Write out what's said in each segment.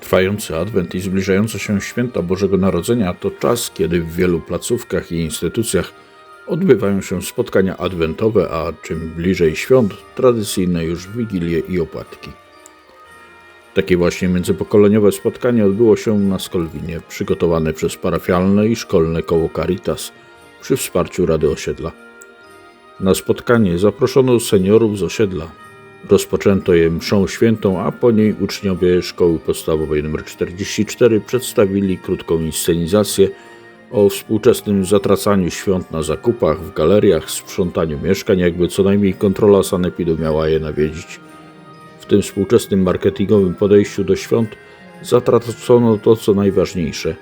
Trwający adwent i zbliżające się święta Bożego Narodzenia to czas, kiedy w wielu placówkach i instytucjach odbywają się spotkania adwentowe, a czym bliżej świąt, tradycyjne już wigilie i opłatki. Takie właśnie międzypokoleniowe spotkanie odbyło się na Skolwinie, przygotowane przez parafialne i szkolne koło Caritas – przy wsparciu Rady Osiedla. Na spotkanie zaproszono seniorów z osiedla. Rozpoczęto je mszą świętą, a po niej uczniowie szkoły podstawowej nr 44 przedstawili krótką inscenizację o współczesnym zatracaniu świąt na zakupach, w galeriach, sprzątaniu mieszkań, jakby co najmniej kontrola sanepidu miała je nawiedzić. W tym współczesnym marketingowym podejściu do świąt zatracono to, co najważniejsze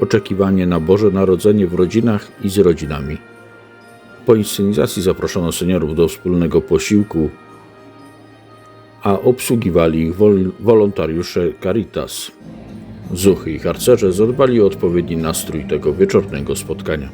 oczekiwanie na Boże Narodzenie w rodzinach i z rodzinami. Po inscenizacji zaproszono seniorów do wspólnego posiłku, a obsługiwali ich wol- wolontariusze Caritas. Zuchy i harcerze zadbali o odpowiedni nastrój tego wieczornego spotkania.